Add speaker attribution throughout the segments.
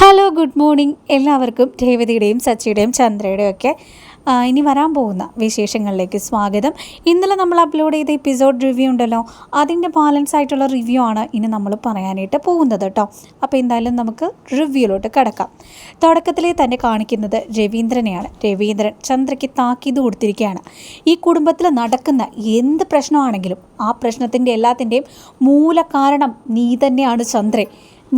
Speaker 1: Hello good morning. എല്ലാവർക്കും രേവതിയുടെയും സച്ചിയുടെയും ചന്ദ്രയുടെയും ഒക്കെ ഇനി വരാൻ പോകുന്ന വിശേഷങ്ങളിലേക്ക് സ്വാഗതം. ഇന്നലെ നമ്മൾ അപ്ലോഡ് ചെയ്ത എപ്പിസോഡ് റിവ്യൂ ഉണ്ടല്ലോ അതിന്റെ ബാലൻസ് ആയിട്ടുള്ള റിവ്യൂ ആണ് ഇനി നമ്മൾ പറയാനായിട്ട് പോകുന്നത് കേട്ടോ. അപ്പോൾ എന്തായാലും നമുക്ക് റിവ്യൂലോട്ട് കിടക്കാം. തുടക്കത്തിലേ തന്നെ കാണിക്കുന്നത് രവീന്ദ്രനെയാണ്. രവീന്ദ്രൻ ചന്ദ്രയ്ക്ക് താക്കീത് കൊടുത്തിരിക്കുകയാണ്. ഈ കുടുംബത്തിൽ നടക്കുന്ന എന്ത് പ്രശ്നമാണെങ്കിലും ആ പ്രശ്നത്തിന്റെ എല്ലാത്തിന്റെയും മൂല കാരണം നീ തന്നെയാണ് ചന്ദ്രൻ.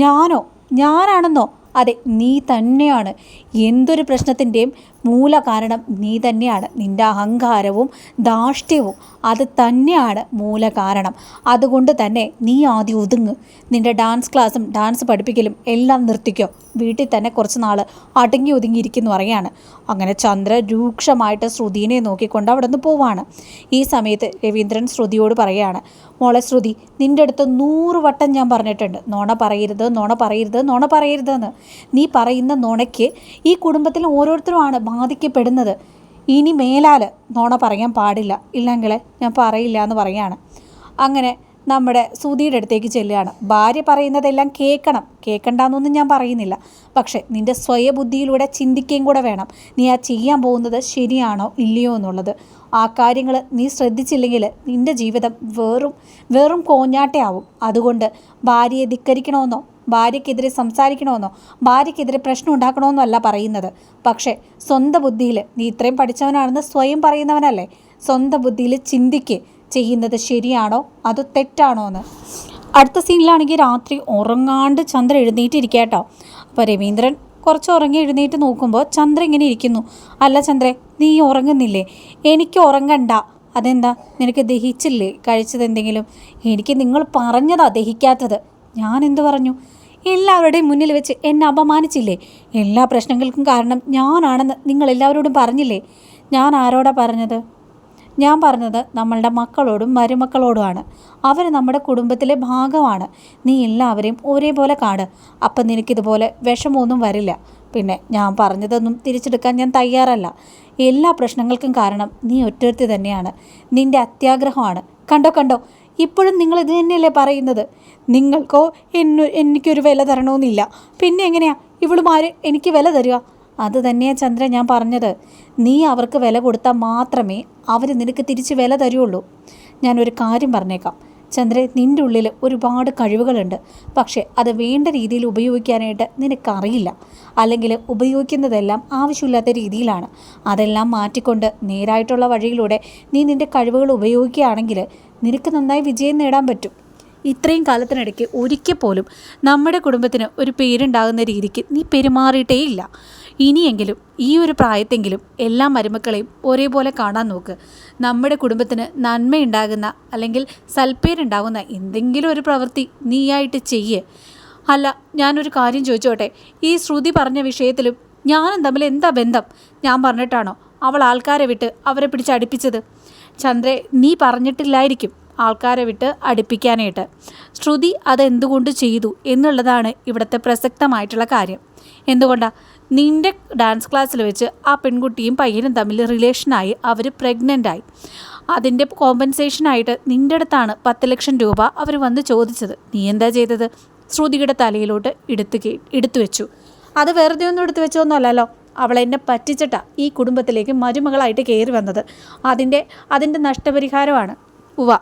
Speaker 1: ഞാനോ? ഞാനാണെന്നോ? അതെ നീ തന്നെയാണ്. എന്തൊരു പ്രശ്നത്തിന്റെയും മൂല കാരണം നീ തന്നെയാണ്. നിന്റെ അഹങ്കാരവും ധാഷ്ട്യവും അത് തന്നെയാണ് മൂല കാരണം. അതുകൊണ്ട് തന്നെ നീ ആദ്യം ഒതുങ്ങ്. നിന്റെ ഡാൻസ് ക്ലാസ്സും ഡാൻസ് പഠിപ്പിക്കലും എല്ലാം നിർത്തിക്കോ. വീട്ടിൽ തന്നെ കുറച്ച് നാൾ അടങ്ങി ഒതുങ്ങിയിരിക്കുന്നു അറിയാണ് അങ്ങനെ ചന്ദ്ര രൂക്ഷമായിട്ട് ശ്രുതിനെ നോക്കിക്കൊണ്ട് അവിടെ നിന്ന് പോവാണ്. ഈ സമയത്ത് രവീന്ദ്രൻ ശ്രുതിയോട് പറയാണ് മോളെ ശ്രുതി നിന്റെ അടുത്ത് നൂറ് വട്ടം ഞാൻ പറഞ്ഞിട്ടുണ്ട്. നോണ പറയരുത് നോണ പറയരുത് നോണ പറയരുതെന്ന്. നീ പറയുന്ന നോണയ്ക്ക് ഈ കുടുംബത്തിൽ ഓരോരുത്തരുമാണ് ബാധിക്കപ്പെടുന്നത്. ഇനി മേലാൽ നോണ പറയാൻ പാടില്ല. ഇല്ലെങ്കിൽ ഞാൻ പറയില്ല എന്ന് പറയാണ് അങ്ങനെ നമ്മുടെ സുധിയുടെ അടുത്തേക്ക് ചെല്ലുകയാണ്. ഭാര്യ പറയുന്നതെല്ലാം കേൾക്കണം. കേൾക്കണ്ടെന്നൊന്നും ഞാൻ പറയുന്നില്ല. പക്ഷേ നിന്റെ സ്വയബുദ്ധിയിലൂടെ ചിന്തിക്കുകയും കൂടെ വേണം. നീ ആ ചെയ്യാൻ പോകുന്നത് ശരിയാണോ ഇല്ലയോ എന്നുള്ളത്. ആ കാര്യങ്ങൾ നീ ശ്രദ്ധിച്ചില്ലെങ്കിൽ നിന്റെ ജീവിതം വെറും വെറും കോഞ്ഞാട്ടയാവും അതുകൊണ്ട് ഭാര്യയെ ധിക്കരിക്കണമെന്നോ ഭാര്യയ്ക്കെതിരെ സംസാരിക്കണമെന്നോ ഭാര്യയ്ക്കെതിരെ പ്രശ്നം ഉണ്ടാക്കണമെന്നോ അല്ല പറയുന്നത്. പക്ഷേ സ്വന്തം ബുദ്ധിയിൽ നീ ഇത്രയും പഠിച്ചവനാണെന്ന് സ്വയം പറയുന്നവനല്ലേ? സ്വന്തം ബുദ്ധിയിൽ ചിന്തിക്ക്. ചെയ്യുന്നത് ശരിയാണോ? അതോ തെറ്റാണോ എന്ന്? അടുത്ത സീനിലാണെങ്കിൽ രാത്രി ഉറങ്ങാണ്ട് ചന്ദ്ര എഴുന്നേറ്റിരിക്കുക കേട്ടോ. അപ്പോൾ രവീന്ദ്രൻ കുറച്ച് ഉറങ്ങി എഴുന്നേറ്റ് നോക്കുമ്പോൾ ചന്ദ്ര ഇങ്ങനെ ഇരിക്കുന്നു. അല്ല ചന്ദ്രേ നീ ഉറങ്ങുന്നില്ലേ? എനിക്ക് ഉറങ്ങണ്ട. അതെന്താ? നിനക്ക് ദഹിച്ചില്ലേ? കഴിച്ചത് എന്തെങ്കിലും? എനിക്ക് നിങ്ങൾ പറഞ്ഞതാ ദഹിക്കാത്തത്. ഞാൻ എന്തു പറഞ്ഞു? എല്ലാവരുടെയും മുന്നിൽ വെച്ച് എന്നെ അപമാനിച്ചില്ലേ? എല്ലാ പ്രശ്നങ്ങൾക്കും കാരണം ഞാനാണെന്ന് നിങ്ങൾ എല്ലാവരോടും പറഞ്ഞില്ലേ? ഞാൻ ആരോടാ പറഞ്ഞത്? ഞാൻ പറഞ്ഞത് നമ്മളുടെ മക്കളോടും മരുമക്കളോടുമാണ്. അവർ നമ്മുടെ കുടുംബത്തിലെ ഭാഗമാണ്. നീ എല്ലാവരെയും ഒരേപോലെ കാണ്. അപ്പം നിനക്കിതുപോലെ വിഷമമൊന്നും വരില്ല. പിന്നെ ഞാൻ പറഞ്ഞതൊന്നും തിരിച്ചെടുക്കാൻ ഞാൻ തയ്യാറല്ല. എല്ലാ പ്രശ്നങ്ങൾക്കും കാരണം നീ ഒറ്റൊരുത്തി തന്നെയാണ്. നിന്റെ അത്യാഗ്രഹമാണ്. കണ്ടോ കണ്ടോ? ഇപ്പോഴും നിങ്ങൾ ഇത് തന്നെയല്ലേ പറയുന്നത്? നിങ്ങൾക്കോ എന്നു എനിക്കൊരു വില തരണമെന്നില്ല. പിന്നെ എങ്ങനെയാ? ഇവളുമാര് എനിക്ക് വില തരിക അത് തന്നെയാ ചന്ദ്ര ഞാൻ പറഞ്ഞത്. നീ അവർക്ക് വില കൊടുത്താൽ മാത്രമേ അവർ നിനക്ക് തിരിച്ച് വില തരുള്ളൂ. ഞാനൊരു കാര്യം പറഞ്ഞേക്കാം. ചന്ദ്ര നിന്റെ ഉള്ളിൽ ഒരുപാട് കഴിവുകളുണ്ട്. പക്ഷേ അത് വേണ്ട രീതിയിൽ ഉപയോഗിക്കാനായിട്ട് നിനക്കറിയില്ല. അല്ലെങ്കിൽ ഉപയോഗിക്കുന്നതെല്ലാം ആവശ്യമില്ലാത്ത രീതിയിലാണ്. അതെല്ലാം മാറ്റിക്കൊണ്ട് നേരായിട്ടുള്ള വഴിയിലൂടെ നീ നിന്റെ കഴിവുകൾ ഉപയോഗിക്കുകയാണെങ്കിൽ നിനക്ക് നന്നായി വിജയം നേടാൻ പറ്റും. ഇത്രയും കാലത്തിനിടയ്ക്ക് ഒരിക്കൽ പോലും നമ്മുടെ കുടുംബത്തിന് ഒരു പേരുണ്ടാകുന്ന രീതിക്ക് നീ പെരുമാറിയിട്ടേ ഇല്ല ഇനിയെങ്കിലും ഈ ഒരു പ്രായത്തെങ്കിലും എല്ലാ മരുമക്കളെയും ഒരേപോലെ കാണാൻ നോക്ക്. നമ്മുടെ കുടുംബത്തിന് നന്മയുണ്ടാകുന്ന അല്ലെങ്കിൽ സൽപ്പേരുണ്ടാകുന്ന എന്തെങ്കിലും ഒരു പ്രവൃത്തി നീയായിട്ട് ചെയ്യ്. അല്ല ഞാനൊരു കാര്യം ചോദിച്ചോട്ടെ? ഈ ശ്രുതി പറഞ്ഞ വിഷയത്തിലും ഞാനും തമ്മിൽ എന്താ ബന്ധം? ഞാൻ പറഞ്ഞിട്ടാണോ അവൾ ആൾക്കാരെ വിട്ട് അവരെ പിടിച്ച് അടുപ്പിച്ചത്? ചന്ദ്രെ നീ പറഞ്ഞിട്ടില്ലായിരിക്കും ആൾക്കാരെ വിട്ട് അടുപ്പിക്കാനായിട്ട്. ശ്രുതി അതെന്തുകൊണ്ട് ചെയ്തു എന്നുള്ളതാണ് ഇവിടുത്തെ പ്രസക്തമായിട്ടുള്ള കാര്യം. എന്തുകൊണ്ടാണ് നിന്റെ ഡാൻസ് ക്ലാസ്സിൽ വെച്ച് ആ പെൺകുട്ടിയും പയ്യനും തമ്മിൽ റിലേഷനായി അവർ പ്രഗ്നന്റായി. അതിന്റെ കോമ്പൻസേഷനായിട്ട് നിന്റെ അടുത്താണ് പത്ത് ലക്ഷം രൂപ അവർ വന്ന് ചോദിച്ചത്. നീ എന്താ ചെയ്തത്? ശ്രുതിയുടെ തലയിലോട്ട് എടുത്തു എടുത്തു വെച്ചു. അത് വെറുതെ ഒന്നും എടുത്തു വെച്ചൊന്നും അല്ലല്ലോ അവൾ എന്നെ പറ്റിച്ചിട്ടാ ഈ കുടുംബത്തിലേക്ക് മരുമകളായിട്ട് കയറി വന്നത്. അതിന്റെ അതിന്റെ നഷ്ടപരിഹാരമാണ്. ഉവ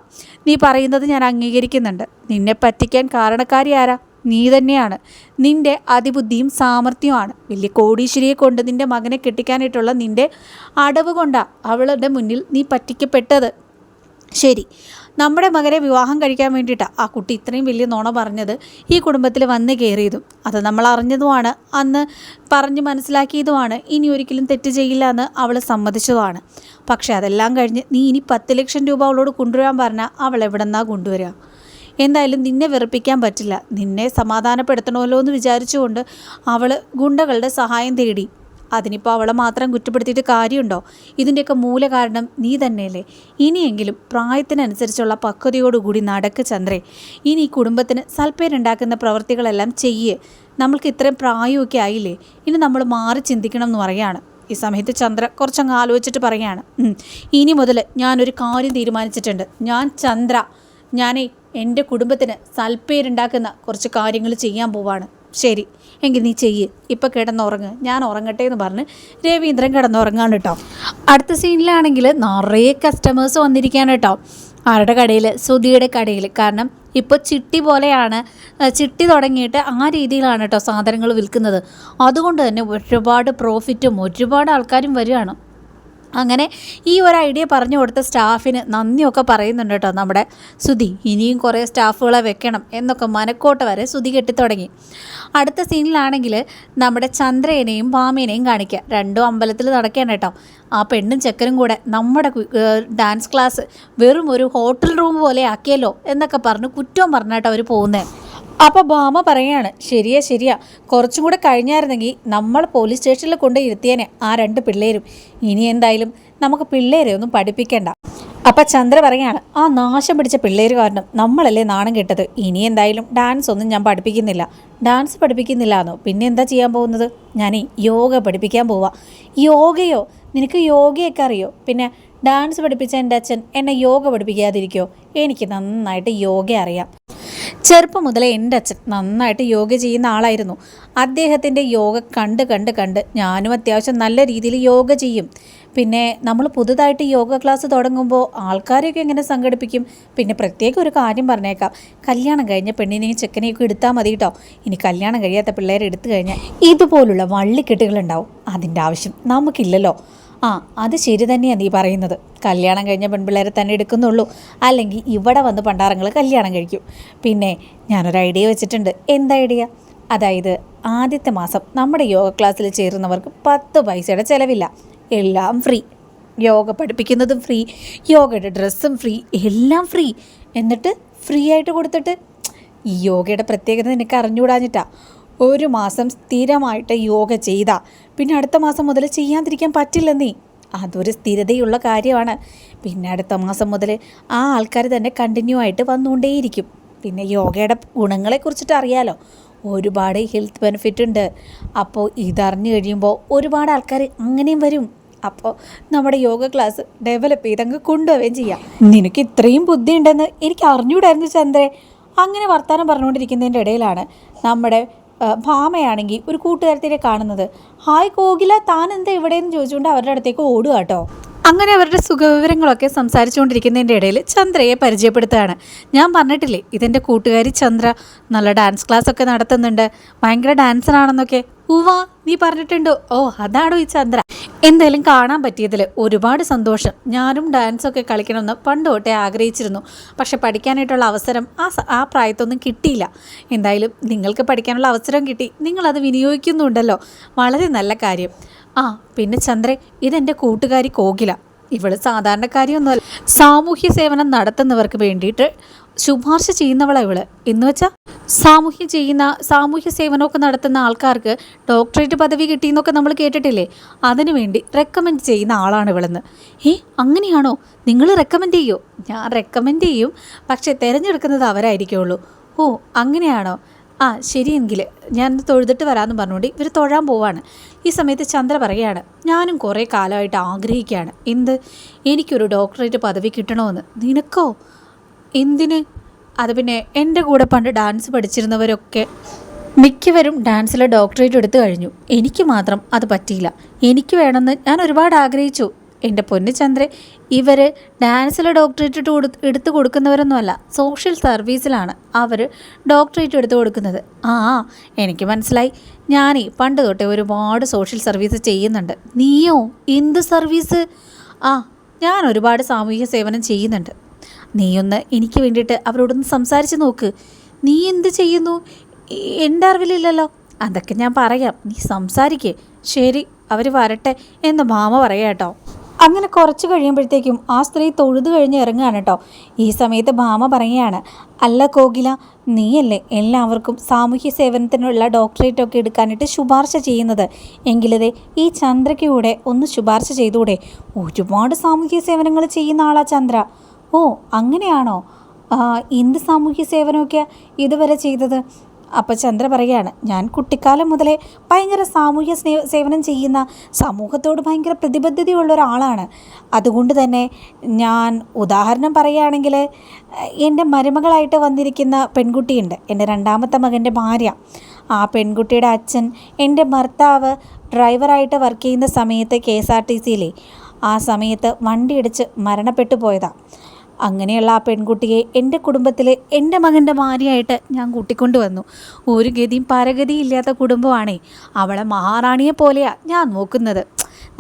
Speaker 1: നീ പറയുന്നത് ഞാൻ അംഗീകരിക്കുന്നുണ്ട്. നിന്നെ പറ്റിക്കാൻ കാരണക്കാരി ആരാ? നീ തന്നെയാണ്. നിന്റെ അതിബുദ്ധിയും സാമർഥ്യവുമാണ്. വലിയ കോടീശ്വരിയെ കൊണ്ട് നിന്റെ മകനെ കെട്ടിക്കാനായിട്ടുള്ള നിന്റെ അടവ് കൊണ്ടാണ് അവളുടെ മുന്നിൽ നീ പറ്റിക്കപ്പെട്ടത്. ശരി. നമ്മുടെ മകനെ വിവാഹം കഴിക്കാൻ വേണ്ടിയിട്ടാണ് ആ കുട്ടി ഇത്രയും വലിയ നോണ പറഞ്ഞത് ഈ കുടുംബത്തിൽ വന്ന് കയറിയതും. അത് നമ്മൾ അറിഞ്ഞതുമാണ്. അന്ന് പറഞ്ഞ് മനസ്സിലാക്കിയതുമാണ്. ഇനി ഒരിക്കലും തെറ്റ് ചെയ്യില്ല എന്ന് അവൾ സമ്മതിച്ചതുമാണ്. പക്ഷേ അതെല്ലാം കഴിഞ്ഞ് നീ ഇനി പത്ത് ലക്ഷം രൂപ അവളോട് കൊണ്ടുവരാൻ പറഞ്ഞാൽ അവൾ എവിടെന്നാ കൊണ്ടുവരിക എന്തായാലും നിന്നെ വെറുപ്പിക്കാൻ പറ്റില്ല. നിന്നെ സമാധാനപ്പെടുത്തണമല്ലോ എന്ന് വിചാരിച്ചുകൊണ്ട് അവൾ ഗുണ്ടകളുടെ സഹായം തേടി. അതിനിപ്പോൾ അവളെ മാത്രം കുറ്റപ്പെടുത്തിയിട്ട് കാര്യമുണ്ടോ? ഇതിന്റെയൊക്കെ മൂല കാരണം നീ തന്നെയല്ലേ. ഇനിയെങ്കിലും പ്രായത്തിനനുസരിച്ചുള്ള പക്വതയോടുകൂടി നടക്ക് ചന്ദ്രേ. ഇനി ഈ കുടുംബത്തിന് സൽപ്പേരുണ്ടാക്കുന്ന പ്രവൃത്തികളെല്ലാം ചെയ്യേ. നമ്മൾക്ക് ഇത്രയും പ്രായമൊക്കെ ആയില്ലേ? ഇനി നമ്മൾ മാറി ചിന്തിക്കണം എന്ന് പറയാണ്. ഈ സമയത്ത് ചന്ദ്ര കുറച്ചങ്ങ് ആലോചിച്ചിട്ട് പറയാണ്. ഇനി മുതൽ ഞാനൊരു കാര്യം തീരുമാനിച്ചിട്ടുണ്ട്. ഞാൻ ചന്ദ്ര. ഞാനേ എന്റെ കുടുംബത്തിന് സൽപ്പേരുണ്ടാക്കുന്ന കുറച്ച് കാര്യങ്ങൾ ചെയ്യാൻ പോവാണ്. ശരി എങ്കിൽ നീ ചെയ്യ്. ഇപ്പം കിടന്നുറങ്ങ്. ഞാൻ ഉറങ്ങട്ടെ എന്ന് പറഞ്ഞ് രവീന്ദ്രൻ കിടന്നുറങ്ങാണ് കേട്ടോ. അടുത്ത സീനിലാണെങ്കിൽ നിറയെ കസ്റ്റമേഴ്സ് വന്നിരിക്കുകയാണ് കേട്ടോ. ആരുടെ കടയിൽ? സുധിയുടെ കടയിൽ. കാരണം ഇപ്പോൾ ചിട്ടി പോലെയാണ് ചിട്ടി തുടങ്ങിയിട്ട് ആ രീതിയിലാണ് കേട്ടോ സാധനങ്ങൾ വിൽക്കുന്നത്. അതുകൊണ്ട് തന്നെ ഒരുപാട് പ്രോഫിറ്റും ഒരുപാട് ആൾക്കാരും വരികയാണ്. അങ്ങനെ ഈ ഒരു ഐഡിയ പറഞ്ഞു കൊടുത്ത സ്റ്റാഫിന് നന്ദിയൊക്കെ പറയുന്നുണ്ട് കേട്ടോ നമ്മുടെ സുധി. ഇനിയും കുറേ സ്റ്റാഫുകളെ വെക്കണം എന്നൊക്കെ മനക്കോട്ട വരെ സുധി കെട്ടിത്തുടങ്ങി. അടുത്ത സീനിലാണെങ്കിൽ നമ്മുടെ ചന്ദ്രേനെയും ഭാമേനെയും കാണിക്കുക രണ്ടും അമ്പലത്തിൽ നടക്കുകയാണ് കേട്ടോ. ആ പെണ്ണും ചെക്കനും കൂടെ നമ്മുടെ ഡാൻസ് ക്ലാസ് വെറും ഒരു ഹോട്ടൽ റൂം പോലെ ആക്കിയല്ലോ എന്നൊക്കെ പറഞ്ഞ് കുറ്റവും പറഞ്ഞിട്ട് അവർ പോകുന്നത് അപ്പോൾ ഭാമ പറയാണ് ശരിയാ ശരിയാ. കുറച്ചും കൂടെ കഴിഞ്ഞായിരുന്നെങ്കിൽ നമ്മൾ പോലീസ് സ്റ്റേഷനിൽ കൊണ്ട് ഇരുത്തിയേനെ ആ രണ്ട് പിള്ളേരും. ഇനി എന്തായാലും നമുക്ക് പിള്ളേരെ ഒന്നും പഠിപ്പിക്കേണ്ട. അപ്പം ചന്ദ്ര പറയാണ് ആ നാശം പിടിച്ച പിള്ളേർ കാരണം നമ്മളല്ലേ നാണം കെട്ടത്. ഇനി എന്തായാലും ഡാൻസ് ഒന്നും ഞാൻ പഠിപ്പിക്കുന്നില്ല. ഡാൻസ് പഠിപ്പിക്കുന്നില്ല എന്നോ പിന്നെ എന്താ ചെയ്യാൻ പോകുന്നത്? ഞാൻ യോഗ പഠിപ്പിക്കാൻ പോവാ. യോഗയോ? നിനക്ക് യോഗയൊക്കെ അറിയോ? പിന്നെ ഡാൻസ് പഠിപ്പിച്ച എന്റെ അച്ഛൻ എന്നെ യോഗ പഠിപ്പിക്കാതിരിക്കോ? എനിക്ക് നന്നായിട്ട് യോഗ അറിയാം. ചെറുപ്പം മുതലേ എന്റെ അച്ഛൻ നന്നായിട്ട് യോഗ ചെയ്യുന്ന ആളായിരുന്നു. അദ്ദേഹത്തിന്റെ യോഗ കണ്ട് കണ്ട് കണ്ട് ഞാനും അത്യാവശ്യം നല്ല രീതിയിൽ യോഗ ചെയ്യും. പിന്നെ നമ്മൾ പുതുതായിട്ട് യോഗ ക്ലാസ് തുടങ്ങുമ്പോൾ ആൾക്കാരെയൊക്കെ എങ്ങനെ സംഘടിപ്പിക്കും? പിന്നെ പ്രത്യേകം ഒരു കാര്യം പറഞ്ഞേക്കാം. കല്യാണം കഴിഞ്ഞ പെണ്ണിനെയും ചെക്കനെയൊക്കെ എടുത്താൽ മതി കേട്ടോ ഇനി കല്യാണം കഴിയാത്ത പിള്ളേരെ എടുത്തു കഴിഞ്ഞാൽ ഇതുപോലുള്ള വള്ളിക്കെട്ടുകളുണ്ടാവും. അതിന്റെ ആവശ്യം നമുക്കില്ലല്ലോ. ആ അത് ശരി തന്നെയാണ് നീ പറയുന്നത്. കല്യാണം കഴിഞ്ഞ പെൺപിള്ളേരെ തന്നെ എടുക്കുന്നുള്ളൂ. അല്ലെങ്കിൽ ഇവിടെ വന്ന് പണ്ടാറങ്ങൾ കല്യാണം കഴിക്കും. പിന്നെ ഞാനൊരു ഐഡിയ വെച്ചിട്ടുണ്ട്. എന്താ ഐഡിയ? അതായത് ആദ്യത്തെ മാസം നമ്മുടെ യോഗ ക്ലാസ്സിൽ ചേരുന്നവർക്ക് പത്ത് പൈസയുടെ ചിലവില്ല. എല്ലാം ഫ്രീ. യോഗ പഠിപ്പിക്കുന്നതും ഫ്രീ. യോഗയുടെ ഡ്രസ്സും ഫ്രീ. എല്ലാം ഫ്രീ. എന്നിട്ട് ഫ്രീ ആയിട്ട് കൊടുത്തിട്ട് ഈ യോഗയുടെ പ്രത്യേകത നിനക്ക് അറിഞ്ഞുകൂടാഞ്ഞിട്ടാ. ഒരു മാസം സ്ഥിരമായിട്ട് യോഗ ചെയ്താ പിന്നെ അടുത്ത മാസം മുതൽ ചെയ്യാതിരിക്കാൻ പറ്റില്ല നീ. അതൊരു സ്ഥിരതയുള്ള കാര്യമാണ്. പിന്നെ അടുത്ത മാസം മുതൽ ആ ആൾക്കാർ തന്നെ കണ്ടിന്യൂ ആയിട്ട് വന്നുകൊണ്ടേയിരിക്കും. പിന്നെ യോഗയുടെ ഗുണങ്ങളെക്കുറിച്ചിട്ട് അറിയാലോ. ഒരുപാട് ഹെൽത്ത് ബെനിഫിറ്റ് ഉണ്ട്. അപ്പോൾ ഇതറിഞ്ഞു കഴിയുമ്പോൾ ഒരുപാട് ആൾക്കാർ അങ്ങനെയും വരും. അപ്പോൾ നമ്മുടെ യോഗ ക്ലാസ് ഡെവലപ്പ് ചെയ്ത് അങ്ങ് കൊണ്ടുപോവുകയും ചെയ്യാം. നിനക്ക് ഇത്രയും ബുദ്ധി ഉണ്ടെന്ന് എനിക്ക് അറിഞ്ഞൂടായിരുന്നു ചന്ദ്രേ. അങ്ങനെ വർത്തമാനം പറഞ്ഞുകൊണ്ടിരിക്കുന്നതിന്റെ ഇടയിലാണ് നമ്മുടെ ഭാമയാണെങ്കിൽ ഒരു കൂട്ടുകാരത്തിനെ കാണുന്നത്. ഹായ് കോകില താൻ എന്താ ഇവിടെയെന്ന് ചോദിച്ചുകൊണ്ട് അവരുടെ അടുത്തേക്ക് ഓടുക കേട്ടോ അങ്ങനെ അവരുടെ സുഖവിവരങ്ങളൊക്കെ സംസാരിച്ചുകൊണ്ടിരിക്കുന്നതിന്റെ ഇടയിൽ ചന്ദ്രയെ പരിചയപ്പെടുത്തുകയാണ്. ഞാൻ പറഞ്ഞിട്ടില്ലേ ഇതെന്റെ കൂട്ടുകാരി ചന്ദ്ര. നല്ല ഡാൻസ് ക്ലാസ് ഒക്കെ നടത്തുന്നുണ്ട്. ഭയങ്കര ഡാൻസറാണെന്നൊക്കെ. ഉവാ നീ പറഞ്ഞിട്ടുണ്ടോ. ഓ അതാണോ ഈ ചന്ദ്ര. എന്തായാലും കാണാൻ പറ്റിയതിൽ ഒരുപാട് സന്തോഷം. ഞാനും ഡാൻസൊക്കെ കളിക്കണമെന്ന് പണ്ട് തൊട്ടേ ആഗ്രഹിച്ചിരുന്നു. പക്ഷെ പഠിക്കാനായിട്ടുള്ള അവസരം ആ ആ പ്രായത്തൊന്നും കിട്ടിയില്ല. എന്തായാലും നിങ്ങൾക്ക് പഠിക്കാനുള്ള അവസരം കിട്ടി. നിങ്ങളത് വിനിയോഗിക്കുന്നുണ്ടല്ലോ. വളരെ നല്ല കാര്യം. ആ പിന്നെ ചന്ദ്രൻ ഇതെന്റെ കൂട്ടുകാരി കോകില. ഇവൾ സാധാരണ സാധാരണക്കാരിയൊന്നുമല്ല. സാമൂഹ്യ സേവനം നടത്തുന്നവർക്ക് വേണ്ടിയിട്ട് ശുപാർശ ചെയ്യുന്നവളാ ഇവൾ. എന്ന് വെച്ചാൽ സാമൂഹ്യ ചെയ്യുന്ന സാമൂഹ്യ സേവനമൊക്കെ നടത്തുന്ന ആൾക്കാർക്ക് ഡോക്ടറേറ്റ് പദവി കിട്ടിയെന്നൊക്കെ നമ്മൾ കേട്ടിട്ടില്ലേ? അതിനു വേണ്ടി റെക്കമെൻഡ് ചെയ്യുന്ന ആളാണ് ഇവളെന്ന്. ഏ അങ്ങനെയാണോ? നിങ്ങൾ റെക്കമെൻഡ് ചെയ്യോ? ഞാൻ റെക്കമെൻഡ് ചെയ്യും. പക്ഷേ തിരഞ്ഞെടുക്കുന്നത് അവരായിരിക്കുള്ളൂ. ഓ അങ്ങനെയാണോ? ആ ശരിയെങ്കിൽ ഞാൻ തൊഴുതിട്ട് വരാമെന്ന് പറഞ്ഞുകൊണ്ട് ഇവർ തൊഴാൻ പോവാണ്. ഈ സമയത്ത് ചന്ദ്ര പറയുകയാണ് ഞാനും കുറേ കാലമായിട്ട് ആഗ്രഹിക്കുകയാണ്. എന്ത്? എനിക്കൊരു ഡോക്ടറേറ്റ് പദവി കിട്ടണമെന്ന് നിനക്കോ? എന്തിന്? അത് പിന്നെ എന്റെ കൂടെ പണ്ട് ഡാൻസ് പഠിച്ചിരുന്നവരൊക്കെ മിക്കവരും ഡാൻസിലെ ഡോക്ടറേറ്റ് എടുത്തു കഴിഞ്ഞു. എനിക്ക് മാത്രം അത് പറ്റിയില്ല. എനിക്ക് വേണമെന്ന് ഞാൻ ഒരുപാട് ആഗ്രഹിച്ചു. എന്റെ പൊന്നു ചന്ദ്രൻ ഇവർ ഡാൻസിൽ ഡോക്ടറേറ്റ് കൊടു എടുത്തു കൊടുക്കുന്നവരൊന്നുമല്ല സോഷ്യൽ സർവീസിലാണ് അവർ ഡോക്ടറേറ്റ് എടുത്തു കൊടുക്കുന്നത്. ആ എനിക്ക് മനസ്സിലായി. ഞാനേ പണ്ട് തൊട്ടേ ഒരുപാട് സോഷ്യൽ സർവീസ് ചെയ്യുന്നുണ്ട്. നീയോ? എന്ത് സർവീസ്? ആ ഞാൻ ഒരുപാട് സാമൂഹിക സേവനം ചെയ്യുന്നുണ്ട്. നീയൊന്ന് എനിക്ക് വേണ്ടിയിട്ട് അവരോടൊന്ന് സംസാരിച്ച് നോക്ക്. നീ എന്ത് ചെയ്യുന്നു? എന്റെ അറിവിലില്ലല്ലോ. അതൊക്കെ ഞാൻ പറയാം. നീ സംസാരിക്കേ. ശരി അവർ വരട്ടെ എന്ന് മാമ പറയാം കേട്ടോ. അങ്ങനെ കുറച്ച് കഴിയുമ്പോഴത്തേക്കും ആ സ്ത്രീ തൊഴുതു കഴിഞ്ഞ് ഇറങ്ങുകയാണ് കേട്ടോ. ഈ സമയത്ത് ഭാമ പറയുകയാണ് അല്ല കോകില നീയല്ലേ എല്ലാവർക്കും സാമൂഹ്യ സേവനത്തിനുള്ള ഡോക്ടറേറ്റ് ഒക്കെ എടുക്കാനായിട്ട് ശുപാർശ ചെയ്യുന്നത്. എങ്കിലതേ ഈ ചന്ദ്രയ്ക്ക് ഒന്ന് ശുപാർശ ചെയ്തുകൂടെ? ഒരുപാട് സാമൂഹ്യ സേവനങ്ങൾ ചെയ്യുന്ന ആളാ ചന്ദ്ര. ഓ അങ്ങനെയാണോ? എന്ത് സാമൂഹ്യ സേവനമൊക്കെ ഇതുവരെ ചെയ്തത്? അപ്പം ചന്ദ്ര പറയുകയാണ് ഞാൻ കുട്ടിക്കാലം മുതലേ ഭയങ്കര സാമൂഹ്യ സ്നേ സേവനം ചെയ്യുന്ന സമൂഹത്തോട് ഭയങ്കര പ്രതിബദ്ധതയുള്ള ഒരാളാണ്. അതുകൊണ്ട് തന്നെ ഞാൻ ഉദാഹരണം പറയുകയാണെങ്കിൽ എന്റെ മരുമകളായിട്ട് വന്നിരിക്കുന്ന പെൺകുട്ടിയുണ്ട്. എന്റെ രണ്ടാമത്തെ മകന്റെ ഭാര്യ. ആ പെൺകുട്ടിയുടെ അച്ഛൻ എന്റെ ഭർത്താവ് ഡ്രൈവറായിട്ട് വർക്ക് ചെയ്യുന്ന സമയത്ത് കെ എസ് ആർ ടി സിയിലെ ആ സമയത്ത് വണ്ടിയിടിച്ച് മരണപ്പെട്ടു പോയതാണ് അങ്ങനെയുള്ള ആ പെൺകുട്ടിയെ എന്റെ കുടുംബത്തിലെ എന്റെ മകന്റെ ഭാര്യയായിട്ട് ഞാൻ കൂട്ടിക്കൊണ്ടു വന്നു ഒരു ഗതിയും പരഗതിയും ഇല്ലാത്ത കുടുംബമാണേ. അവളെ മഹാറാണിയെ പോലെയാണ് ഞാൻ നോക്കുന്നത്.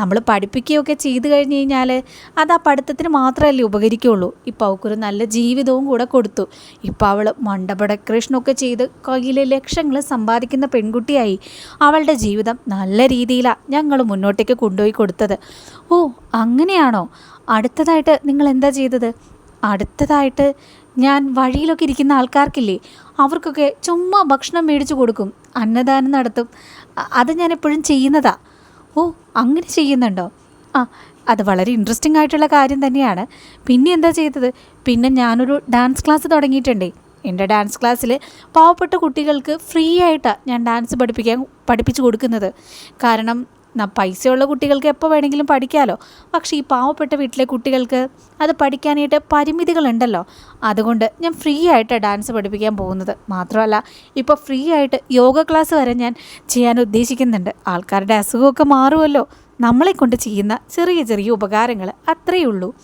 Speaker 1: നമ്മൾ പഠിപ്പിക്കുകയൊക്കെ ചെയ്തു കഴിഞ്ഞ് കഴിഞ്ഞാൽ അത് ആ പഠിത്തത്തിന് മാത്രമല്ലേ ഉപകരിക്കുകയുള്ളൂ ഇപ്പോൾ അവൾക്കൊരു നല്ല ജീവിതവും കൂടെ കൊടുത്തു. ഇപ്പോൾ അവൾ മണ്ഡപ ഡെക്കറേഷനൊക്കെ ചെയ്ത് കയ്യിലെ ലക്ഷങ്ങൾ സമ്പാദിക്കുന്ന പെൺകുട്ടിയായി. അവളുടെ ജീവിതം നല്ല രീതിയിലാണ് ഞങ്ങൾ മുന്നോട്ടേക്ക് കൊണ്ടുപോയി കൊടുത്തത്. ഓ അങ്ങനെയാണോ? അടുത്തതായിട്ട് നിങ്ങൾ എന്താ ചെയ്തത്? അടുത്തതായിട്ട് ഞാൻ വഴിയിലൊക്കെ ഇരിക്കുന്ന ആൾക്കാർക്കില്ലേ അവർക്കൊക്കെ ചുമ്മാ ഭക്ഷണം മേടിച്ചു കൊടുക്കും അന്നദാനം നടത്തും. അത് ഞാൻ എപ്പോഴും ചെയ്യുന്നതാ. ഓ അങ്ങനെ ചെയ്യുന്നുണ്ടോ? ആ അത് വളരെ ഇൻട്രസ്റ്റിംഗ് ആയിട്ടുള്ള കാര്യം തന്നെയാണ്. പിന്നെ എന്താ ചെയ്തത്? പിന്നെ ഞാനൊരു ഡാൻസ് ക്ലാസ് തുടങ്ങിയിട്ടുണ്ടേ. എന്റെ ഡാൻസ് ക്ലാസ്സിൽ പാവപ്പെട്ട കുട്ടികൾക്ക് ഫ്രീ ആയിട്ടാണ് ഞാൻ ഡാൻസ് പഠിപ്പിക്കാൻ പഠിപ്പിച്ചു കൊടുക്കുന്നത്. കാരണം പൈസയുള്ള കുട്ടികൾക്ക് എപ്പോൾ വേണമെങ്കിലും പഠിക്കാമല്ലോ പക്ഷേ ഈ പാവപ്പെട്ട വീട്ടിലെ കുട്ടികൾക്ക് അത് പഠിക്കാനായിട്ട് പരിമിതികളുണ്ടല്ലോ. അതുകൊണ്ട് ഞാൻ ഫ്രീ ആയിട്ട് ഡാൻസ് പഠിപ്പിക്കാൻ പോകുന്നത്. മാത്രമല്ല ഇപ്പോൾ ഫ്രീ ആയിട്ട് യോഗ ക്ലാസ് വരെ ഞാൻ ചെയ്യാൻ ഉദ്ദേശിക്കുന്നുണ്ട്. ആൾക്കാരുടെ അസുഖമൊക്കെ മാറുമല്ലോ. നമ്മളെ കൊണ്ട് ചെയ്യുന്ന ചെറിയ ചെറിയ ഉപകാരങ്ങൾ അത്രയേ ഉള്ളൂ.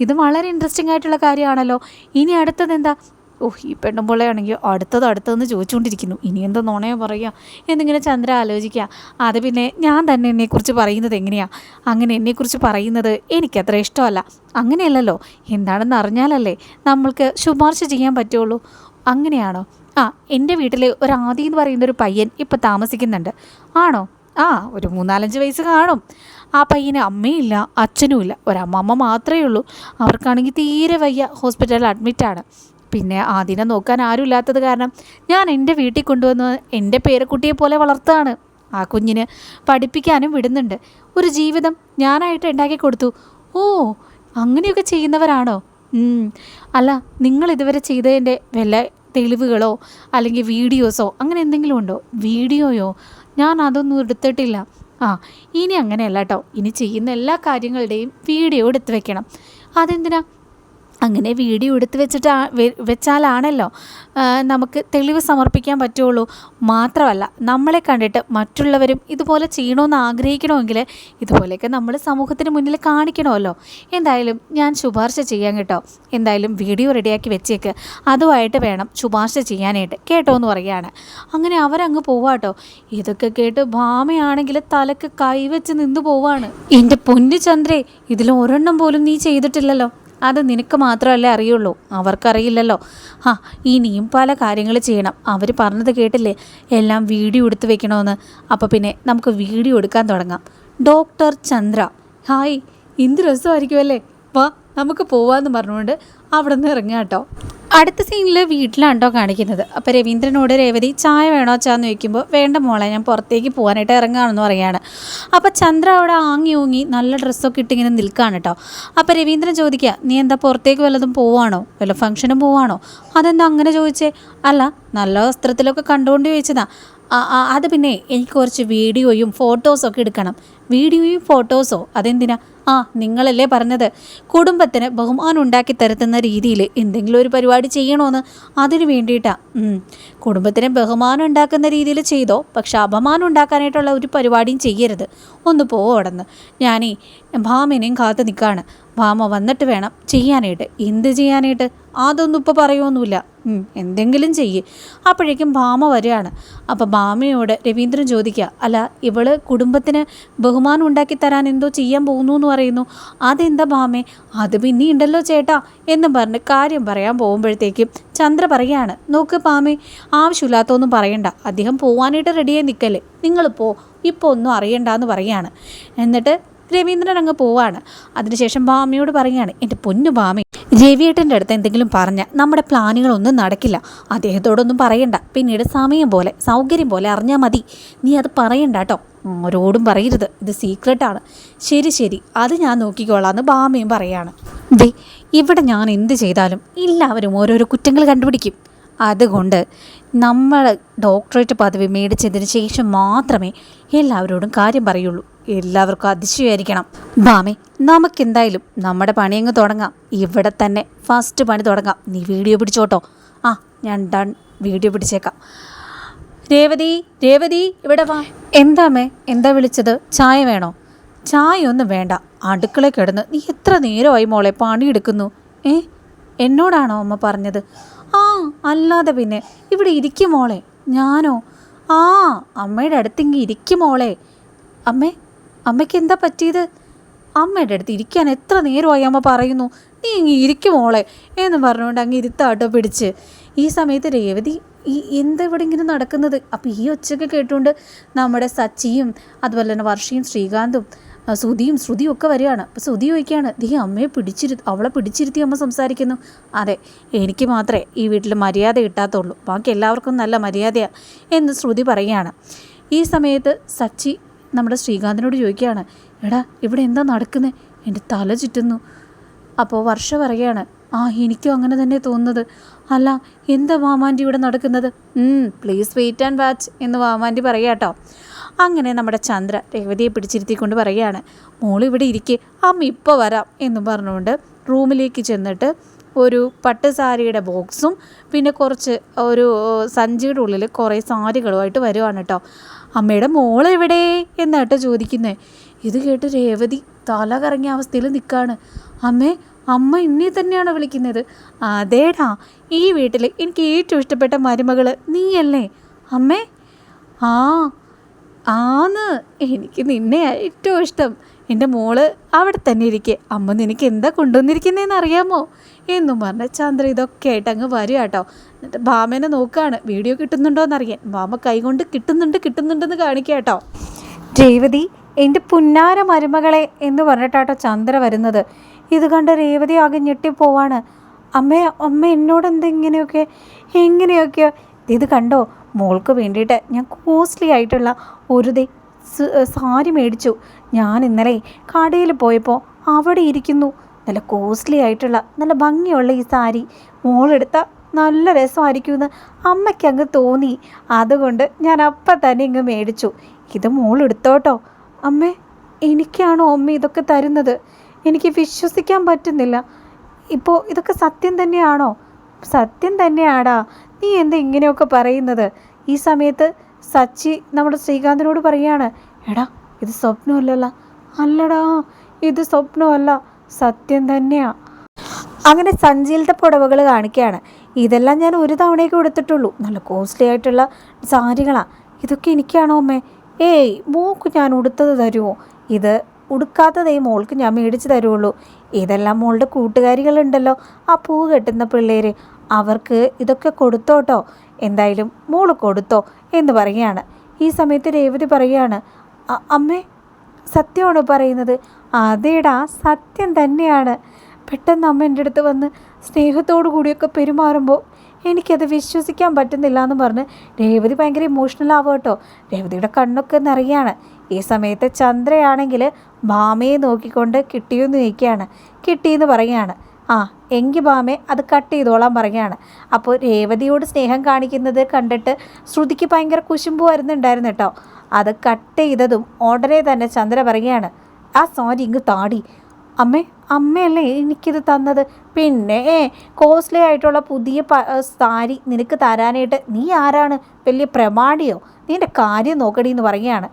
Speaker 1: ഇത് വളരെ ഇൻട്രസ്റ്റിംഗ് ആയിട്ടുള്ള കാര്യമാണല്ലോ. ഇനി അടുത്തത് എന്താ? ഓഹ് ഈ പെണ്ണുമ്പോളയാണെങ്കിൽ അടുത്തത് അടുത്തതെന്ന് ചോദിച്ചുകൊണ്ടിരിക്കുന്നു. ഇനി എന്തോ നുണയോ പറയുക. എന്നിങ്ങനെ ചന്ദ്ര ആലോചിക്കുക. അത് പിന്നെ ഞാൻ തന്നെ എന്നെക്കുറിച്ച് പറയുന്നത് എങ്ങനെയാണ് അങ്ങനെ എന്നെക്കുറിച്ച് പറയുന്നത് എനിക്കത്ര ഇഷ്ടമല്ല. അങ്ങനെയല്ലല്ലോ. എന്താണെന്ന് അറിഞ്ഞാലല്ലേ നമ്മൾക്ക് ശുപാർശ ചെയ്യാൻ പറ്റുള്ളൂ. അങ്ങനെയാണോ? ആ എന്റെ വീട്ടിൽ ഒരു ആദി എന്ന് പറയുന്ന ഒരു പയ്യൻ ഇപ്പോൾ താമസിക്കുന്നുണ്ട്. ആണോ? ആ ഒരു മൂന്നാലഞ്ച് വയസ്സ് കാണും. ആ പയ്യന് അമ്മയില്ല അച്ഛനുമില്ല. ഒരമ്മമ്മ മാത്രമേ ഉള്ളൂ. അവർക്കാണെങ്കിൽ തീരെ വയ്യ. ഹോസ്പിറ്റലിൽ അഡ്മിറ്റാണ്. പിന്നെ ആദിനെ നോക്കാൻ ആരും ഇല്ലാത്തത് കാരണം ഞാൻ എന്റെ വീട്ടിൽ കൊണ്ടുവന്ന് എന്റെ പേരക്കുട്ടിയെ പോലെ വളർത്താണ് ആ കുഞ്ഞിന് പഠിപ്പിക്കാനും വിടുന്നുണ്ട്. ഒരു ജീവിതം ഞാനായിട്ട് ഉണ്ടാക്കി കൊടുത്തു. ഓ അങ്ങനെയൊക്കെ ചെയ്യുന്നവരാണോ. അല്ല നിങ്ങൾ ഇതുവരെ ചെയ്തതിന്റെ വല്ല തെളിവുകളോ അല്ലെങ്കിൽ വീഡിയോസോ അങ്ങനെ എന്തെങ്കിലും ഉണ്ടോ? വീഡിയോയോ? ഞാൻ അതൊന്നും എടുത്തിട്ടില്ല. ആ ഇനി അങ്ങനെയല്ല കേട്ടോ. ഇനി ചെയ്യുന്ന എല്ലാ കാര്യങ്ങളുടെയും വീഡിയോ എടുത്ത് വെക്കണം. അതെന്തിനാ? അങ്ങനെ വീഡിയോ എടുത്ത് വെച്ചിട്ട് വെച്ചാലാണല്ലോ. നമുക്ക് തെളിവ് സമർപ്പിക്കാൻ പറ്റുള്ളൂ. മാത്രമല്ല നമ്മളെ കണ്ടിട്ട് മറ്റുള്ളവരും ഇതുപോലെ ചെയ്യണമെന്ന് ആഗ്രഹിക്കണമെങ്കിൽ ഇതുപോലെയൊക്കെ നമ്മൾ സമൂഹത്തിന് മുന്നിൽ കാണിക്കണമല്ലോ. എന്തായാലും ഞാൻ ശുപാർശ ചെയ്യാൻ കേട്ടോ. എന്തായാലും വീഡിയോ റെഡിയാക്കി വെച്ചേക്ക്. അതുമായിട്ട് വേണം ശുപാർശ ചെയ്യാനായിട്ട്. കേട്ടോ എന്ന് പറയുകയാണ്. അങ്ങനെ അവരങ്ങ് പോവാട്ടോ ഇതൊക്കെ കേട്ട് ഭാമയാണെങ്കിൽ തലക്ക് കൈവച്ച് നിന്ന് പോവാണ്. എന്റെ പൊന്നു ചന്ദ്രേ ഇതിൽ ഒരെണ്ണം പോലും നീ ചെയ്തിട്ടില്ലല്ലോ. അത് നിനക്ക് മാത്രമല്ലേ അറിയുള്ളൂ. അവർക്കറിയില്ലല്ലോ. ആ ഇനിയും പല കാര്യങ്ങൾ ചെയ്യണം. അവർ പറഞ്ഞത് കേട്ടില്ലേ? എല്ലാം വീഡിയോ എടുത്ത് വെക്കണമെന്ന് അപ്പോൾ പിന്നെ നമുക്ക് വീഡിയോ എടുക്കാൻ തുടങ്ങാം. ഡോക്ടർ ചന്ദ്ര. ഹായ് എന്ത് രസമായിരിക്കുമല്ലേ വാ നമുക്ക് പോവാമെന്ന് പറഞ്ഞുകൊണ്ട് അവിടെ നിന്ന് ഇറങ്ങുക കേട്ടോ. അടുത്ത സീനിൽ വീട്ടിലാണ്ടോ കാണിക്കുന്നത്. അപ്പോൾ രവീന്ദ്രനോട് രേവതി ചായ വേണോ ചാന്ന് ചോദിക്കുമ്പോൾ വേണ്ട മോളെ ഞാൻ പുറത്തേക്ക് പോകാനായിട്ട് ഇറങ്ങുകയാണെന്ന് പറയുകയാണ് അപ്പോൾ ചന്ദ്ര അവിടെ ആങ്ങി ഊങ്ങി നല്ല ഡ്രസ്സൊക്കെ ഇട്ട് ഇങ്ങനെ നിൽക്കുകയാണ് കേട്ടോ. അപ്പോൾ രവീന്ദ്രൻ ചോദിക്കുക നീ എന്താ പുറത്തേക്ക് വല്ലതും പോവാണോ? വല്ല ഫംഗ്ഷനും പോവാണോ? അതെന്താ അങ്ങനെ ചോദിച്ചേ? അല്ല നല്ല വസ്ത്രത്തിലൊക്കെ കണ്ടുകൊണ്ട് ചോദിച്ചതാ. അത് പിന്നെ എനിക്ക് കുറച്ച് വീഡിയോയും ഫോട്ടോസൊക്കെ എടുക്കണം. വീഡിയോയും ഫോട്ടോസോ അതെന്തിനാ? ആ നിങ്ങളല്ലേ പറഞ്ഞത്. കുടുംബത്തിന് ബഹുമാനം ഉണ്ടാക്കി തരുത്തുന്ന രീതിയിൽ എന്തെങ്കിലും ഒരു പരിപാടി ചെയ്യണമെന്ന് അതിന് വേണ്ടിയിട്ടാ. ഉം. കുടുംബത്തിന് ബഹുമാനം ഉണ്ടാക്കുന്ന രീതിയിൽ ചെയ്തോ? പക്ഷെ അപമാനം ഉണ്ടാക്കാനായിട്ടുള്ള ഒരു പരിപാടിയും ചെയ്യരുത്. ഒന്ന് പോവടന്ന് ഞാനേ ഭാമിനെയും കാത്തു നിൽക്കുകയാണ് ഭാമ വന്നിട്ട് വേണം ചെയ്യാനായിട്ട്. എന്ത് ചെയ്യാനായിട്ട്? അതൊന്നും ഇപ്പോൾ പറയുമൊന്നുമില്ല എന്തെങ്കിലും ചെയ്യ്. അപ്പോഴേക്കും ഭാമ വരികയാണ്. അപ്പോൾ ഭാമയോട് രവീന്ദ്രൻ ചോദിക്കുക അല്ല ഇവൾ കുടുംബത്തിന് ബഹുമാനം ഉണ്ടാക്കി തരാൻ എന്തോ ചെയ്യാൻ പോകുന്നു എന്ന് പറയുന്നു. അതെന്താ ഭാമേ? അത് പിന്നെ ഉണ്ടല്ലോ ചേട്ടാ എന്നും പറഞ്ഞ് കാര്യം പറയാൻ പോകുമ്പോഴത്തേക്കും ചന്ദ്ര പറയാണ് നോക്ക് ഭാമേ ആവശ്യമില്ലാത്തൊന്നും പറയണ്ട. അദ്ദേഹം പോവാനായിട്ട് റെഡിയായി നിൽക്കല്ലേ പോ. ഇപ്പോൾ ഒന്നും അറിയണ്ടെന്ന് പറയാണ് എന്നിട്ട് രവീന്ദ്രൻ അങ്ങ് പോവാണ്. അതിനുശേഷം ഭാമിയോട് പറയുകയാണ് എന്റെ പൊന്നു ഭാമി രവിയേട്ടന്റെ അടുത്ത് എന്തെങ്കിലും പറഞ്ഞാൽ നമ്മുടെ പ്ലാനുകളൊന്നും നടക്കില്ല. അദ്ദേഹത്തോടൊന്നും പറയണ്ട. പിന്നീട് സമയം പോലെ സൗകര്യം പോലെ അറിഞ്ഞാൽ മതി. നീ അത് പറയണ്ട കേട്ടോ ആരോടും പറയരുത്. ഇത് സീക്രട്ടാണ്. ശരി ശരി. അത് ഞാൻ നോക്കിക്കോളാമെന്ന് ഭാമയും പറയാണ്. ദേ ഇവിടെ ഞാൻ എന്ത് ചെയ്താലും എല്ലാവരും ഓരോരോ കുറ്റങ്ങൾ കണ്ടുപിടിക്കും. അതുകൊണ്ട് നമ്മൾ ഡോക്ടറേറ്റ് പദവി മേടിച്ചതിന് ശേഷം മാത്രമേ എല്ലാവരോടും കാര്യം പറയുള്ളൂ. എല്ലാവർക്കും അതിശയമായിരിക്കണം. ബാമേ നമുക്കെന്തായാലും നമ്മുടെ പണി അങ്ങ് തുടങ്ങാം. ഇവിടെ തന്നെ ഫസ്റ്റ് പണി തുടങ്ങാം. നീ വീഡിയോ പിടിച്ചോട്ടോ. ആ ഞാൻ ഡൺ വീഡിയോ പിടിച്ചേക്കാം. രേവതി രേവതി ഇവിടെ വാ. എന്താമ്മേ എന്താ വിളിച്ചത്? ചായ വേണോ? ചായ ഒന്നും വേണ്ട. അടുക്കള കിടന്ന് നീ എത്ര നേരമായി മോളെ പണിയെടുക്കുന്നു? ഏ എന്നോടാണോ അമ്മ പറഞ്ഞത്? ആ അല്ലാതെ പിന്നെ ഇവിടെ ഇരിക്കും മോളെ. ഞാനോ? ആ അമ്മയുടെ അടുത്തെങ്കിൽ ഇരിക്കും മോളെ. അമ്മേ അമ്മയ്ക്ക് എന്താ പറ്റിയത്? അമ്മയുടെ അടുത്ത് ഇരിക്കാൻ എത്ര നേരമായി അമ്മ പറയുന്നു നീ ഇങ്ങ് ഇരിക്കും മോളെ എന്ന് പറഞ്ഞുകൊണ്ട് അങ്ങ് ഇരുത്താട്ടോ പിടിച്ച്. ഈ സമയത്ത് രേവതി ഈ എന്താ ഇവിടെ ഇങ്ങനെ നടക്കുന്നത്? അപ്പോൾ ഈ ഒച്ചയൊക്കെ കേട്ടുകൊണ്ട് നമ്മുടെ സച്ചിയും അതുപോലെ തന്നെ വർഷയും ശ്രീകാന്തും സുധിയും ശ്രുതിയും ഒക്കെ വരികയാണ്. അപ്പോൾ ശ്രുതി ചോദിക്കുകയാണ് ദീ അമ്മയെ പിടിച്ചിരു അവളെ പിടിച്ചിരുത്തി അമ്മ സംസാരിക്കുന്നു. അതെ എനിക്ക് മാത്രമേ ഈ വീട്ടിൽ മര്യാദ കിട്ടാത്തുള്ളൂ. ബാക്കി എല്ലാവർക്കും നല്ല മര്യാദയാണ് എന്ന് ശ്രുതി പറയുകയാണ്. ഈ സമയത്ത് സച്ചി നമ്മുടെ ശ്രീകാന്തിനോട് ചോദിക്കുകയാണ് എടാ ഇവിടെ എന്താ നടക്കുന്നത് എന്റെ തല ചുറ്റുന്നു. അപ്പോൾ വർഷ പറയുകയാണ് ആ എനിക്കും അങ്ങനെ തന്നെ തോന്നുന്നത്. അല്ല എന്താ വാമാന്റി ഇവിടെ നടക്കുന്നത്? പ്ലീസ് വെയിറ്റ് ആൻഡ് വാച്ച് എന്ന് വാമാന്റി പറയാട്ടോ അങ്ങനെ നമ്മുടെ ചന്ദ്ര രേവതിയെ പിടിച്ചിരുത്തിക്കൊണ്ട് പറയുകയാണ് മോൾ ഇവിടെ ഇരിക്കെ അമ്മ ഇപ്പോൾ വരാം എന്ന് പറഞ്ഞുകൊണ്ട് റൂമിലേക്ക് ചെന്നിട്ട് ഒരു പട്ട് സാരിയുടെ ബോക്സും പിന്നെ കുറച്ച് ഒരു സഞ്ചിയുടെ ഉള്ളിൽ കുറേ സാരികളുമായിട്ട് വരുവാണ് കേട്ടോ. അമ്മയുടെ മോൾ എവിടെ എന്നാട്ടോ ചോദിക്കുന്നത് ഇത് കേട്ട് രേവതി തല കറങ്ങിയ അവസ്ഥയിൽ നിൽക്കുകയാണ് അമ്മേ അമ്മ ഇന്നെ തന്നെയാണ് വിളിക്കുന്നത്? അതേടാ ഈ വീട്ടിൽ എനിക്ക് ഏറ്റവും ഇഷ്ടപ്പെട്ട മരുമകൾ നീയല്ലേ? അമ്മേ ആ ആന്ന്. എനിക്ക് നിന്നെ ഏറ്റവും ഇഷ്ടം. എന്റെ മോൾ അവിടെ തന്നെ ഇരിക്കെ. അമ്മ നിനക്ക് എന്താ കൊണ്ടുവന്നിരിക്കുന്നതെന്ന് അറിയാമോ? എന്നും പറഞ്ഞ ചന്ദ്ര ഇതൊക്കെ ആയിട്ട് അങ്ങ് വരും കേട്ടോ. എന്നിട്ട് ഭാമേനെ നോക്കുകയാണ് വീഡിയോ കിട്ടുന്നുണ്ടോ എന്നറിയാൻ ഭാമ കൈകൊണ്ട് കിട്ടുന്നുണ്ട് കിട്ടുന്നുണ്ടെന്ന് കാണിക്കുക കേട്ടോ രേവതി എന്റെ പുന്നാര മരുമകളെ എന്ന് പറഞ്ഞിട്ടാട്ടോ ചന്ദ്ര വരുന്നത്. ഇത് കണ്ട് രേവതി ആകെ ഞെട്ടിപ്പോവാണ് അമ്മ അമ്മ എന്നോട് എന്താ എങ്ങനെയൊക്കെയോ? എങ്ങനെയൊക്കെ ഇത് കണ്ടോ? മോൾക്ക് വേണ്ടിയിട്ട് ഞാൻ കോസ്റ്റ്ലി ആയിട്ടുള്ള ഒരു ദേ സാരി മേടിച്ചു. ഞാൻ ഇന്നലെ കടയിൽ പോയപ്പോൾ അവിടെ ഇരിക്കുന്നു. നല്ല കോസ്റ്റ്ലി ആയിട്ടുള്ള നല്ല ഭംഗിയുള്ള ഈ സാരി. മോളെടുത്ത നല്ല രസമായിരിക്കുമെന്ന് അമ്മയ്ക്ക് അങ്ങ് തോന്നി. അതുകൊണ്ട് ഞാൻ അപ്പം തന്നെ ഇങ്ങ് മേടിച്ചു. ഇത് മോളെടുത്തോട്ടോ അമ്മേ എനിക്കാണോ അമ്മ ഇതൊക്കെ തരുന്നത്? എനിക്ക് വിശ്വസിക്കാൻ പറ്റുന്നില്ല. ഇപ്പോൾ ഇതൊക്കെ സത്യം തന്നെയാണോ? സത്യം തന്നെയാടാ. നീ എന്താ ഇങ്ങനെയൊക്കെ പറയുന്നത്? ഈ സമയത്ത് സച്ചി നമ്മുടെ ശ്രീകാന്തിനോട് പറയാണ് എടാ ഇത് സ്വപ്നമല്ലല്ല. അല്ലടാ ഇത് സ്വപ്നമല്ല. സത്യം തന്നെയാ. അങ്ങനെ സഞ്ചിയിലത്തെ പുടവകൾ കാണിക്കുകയാണ് ഇതെല്ലാം ഞാൻ ഒരു തവണയൊക്കെ എടുത്തിട്ടുള്ളൂ. നല്ല കോസ്റ്റ്ലി ആയിട്ടുള്ള സാരികളാണ് ഇതൊക്കെ എനിക്കാണോ അമ്മേ? ഏയ് മോക്ക് ഞാൻ ഉടുത്തത് തരുമോ? ഇത് ഉടുക്കാത്തതേ മോൾക്ക് ഞാൻ മേടിച്ച് തരുള്ളൂ. ഇതെല്ലാം മോളുടെ കൂട്ടുകാരികളുണ്ടല്ലോ. ആ പൂ കെട്ടുന്ന പിള്ളേർ അവർക്ക് ഇതൊക്കെ കൊടുത്തോട്ടോ എന്തായാലും മോൾ കൊടുത്തോ എന്ന് പറയുകയാണ്. ഈ സമയത്ത് രേവതി പറയുകയാണ് അമ്മേ സത്യമാണോ പറയുന്നത്? അതേടാ സത്യം തന്നെയാണ്. പെട്ടെന്ന് അമ്മ എന്റെ അടുത്ത് വന്ന് സ്നേഹത്തോടു കൂടിയൊക്കെ പെരുമാറുമ്പോൾ എനിക്കത് വിശ്വസിക്കാൻ പറ്റുന്നില്ല എന്ന് പറഞ്ഞ് രേവതി ഭയങ്കര ഇമോഷണൽ ആവുക കേട്ടോ. രേവതിയുടെ കണ്ണൊക്കെ നിറയാണ്. ഈ സമയത്ത് ചന്ദ്രയാണെങ്കിൽ ഭാമയെ നോക്കിക്കൊണ്ട് കിട്ടിയെന്ന് ചോദിക്കുകയാണ്. കിട്ടിയെന്ന് പറയുകയാണ്. ആ എങ്കിൽ ഭാമേ അത് കട്ട് ചെയ്തോളാൻ പറയുകയാണ്. അപ്പോൾ രേവതിയോട് സ്നേഹം കാണിക്കുന്നത് കണ്ടിട്ട് ശ്രുതിക്ക് ഭയങ്കര കുശുമ്പ് വരുന്നുണ്ടായിരുന്നു കേട്ടോ. അത് കട്ട് ചെയ്തതും ഉടനെ തന്നെ ചന്ദ്ര പറയുകയാണ്. ആ സോരി ഇങ്ങ് താടി. അമ്മേ അമ്മയല്ലേ എനിക്കിത് തന്നത്? പിന്നെ ഏ കോസ്റ്റ്ലി ആയിട്ടുള്ള പുതിയ സാരി നിനക്ക് തരാനായിട്ട് നീ ആരാണ്? വലിയ പ്രമാണിയോ? നിന്റെ കാര്യം നോക്കടി എന്ന് പറയുകയാണ്.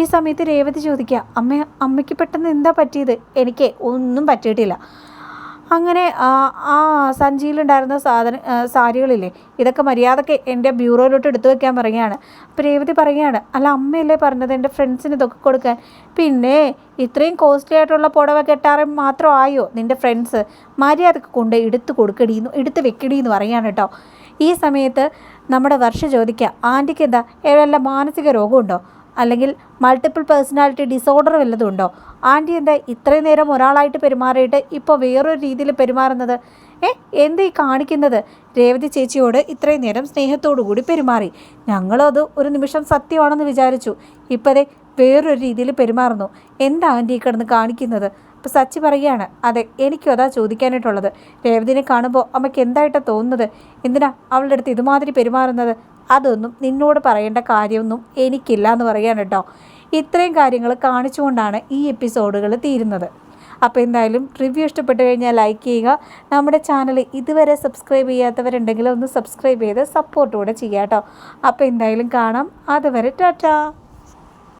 Speaker 1: ഈ സമയത്ത് രേവതി ചോദിക്കുക അമ്മ അമ്മയ്ക്ക് പെട്ടെന്ന് എന്താ പറ്റിയത്? എനിക്ക് ഒന്നും പറ്റിയിട്ടില്ല. അങ്ങനെ ആ സഞ്ചിയിലുണ്ടായിരുന്ന സാധന സാരികളില്ലേ ഇതൊക്കെ മര്യാദയ്ക്ക് എന്റെ ബ്യൂറോയിലോട്ട് എടുത്തു വെക്കാൻ പറയുകയാണ്. അപ്പോൾ രേവതി പറയുകയാണ് അല്ല അമ്മയല്ലേ പറഞ്ഞത് എന്റെ ഫ്രണ്ട്സിന് ഇതൊക്കെ കൊടുക്കാൻ? പിന്നെ ഇത്രയും കോസ്റ്റ്ലി ആയിട്ടുള്ള പുടവ കെട്ടാറ് ആയോ നിന്റെ ഫ്രണ്ട്സ്? മര്യാദയ്ക്ക് കൊണ്ട് എടുത്ത് കൊടുക്കടി എന്ന് എടുത്ത് വെക്കടി എന്ന് പറയുകയാണ് കേട്ടോ. ഈ സമയത്ത് നമ്മുടെ വർഷ ചോദിക്കുക ആന്റിക്ക് എന്താ ഏതെല്ലാം മാനസിക രോഗമുണ്ടോ? അല്ലെങ്കിൽ മൾട്ടിപ്പിൾ പേഴ്സണാലിറ്റി ഡിസോർഡർ വല്ലതും ഉണ്ടോ ആന്റി എന്താ ഇത്രയും നേരം ഒരാളായിട്ട് പെരുമാറിയിട്ട് ഇപ്പോൾ വേറൊരു രീതിയിൽ പെരുമാറുന്നത്? ഏ എന്താ ഈ കാണിക്കുന്നത്? രേവതി ചേച്ചിയോട് ഇത്രയും നേരം സ്നേഹത്തോടു കൂടി പെരുമാറി. ഞങ്ങളത് ഒരു നിമിഷം സത്യമാണെന്ന് വിചാരിച്ചു. ഇപ്പോഴേ വേറൊരു രീതിയിൽ പെരുമാറുന്നു. എന്താ ആന്റി കിടന്ന് കാണിക്കുന്നത്? അപ്പോൾ സച്ചി പറയുകയാണ് അതെ എനിക്കും അതാ ചോദിക്കാനായിട്ടുള്ളത്. രേവതിനെ കാണുമ്പോൾ അമ്മയ്ക്ക് എന്തായിട്ടാണ് തോന്നുന്നത്? എന്തിനാ അവളുടെ അടുത്ത് ഇതുമാതിരി പെരുമാറുന്നത്? അതൊന്നും നിന്നോട് പറയേണ്ട കാര്യമൊന്നും എനിക്കില്ല എന്ന് പറയാൻ കേട്ടോ. ഇത്രയും കാര്യങ്ങൾ കാണിച്ചുകൊണ്ടാണ് ഈ എപ്പിസോഡുകൾ തീരുന്നത്. അപ്പോൾ എന്തായാലും റിവ്യൂ ഇഷ്ടപ്പെട്ട് കഴിഞ്ഞാൽ ലൈക്ക് ചെയ്യുക. നമ്മുടെ ചാനൽ ഇതുവരെ സബ്സ്ക്രൈബ് ചെയ്യാത്തവരുണ്ടെങ്കിൽ ഒന്ന് സബ്സ്ക്രൈബ് ചെയ്ത് സപ്പോർട്ട് ചെയ്യാം കേട്ടോ. അപ്പോൾ എന്തായാലും കാണാം. അതുവരെ ടാറ്റാ.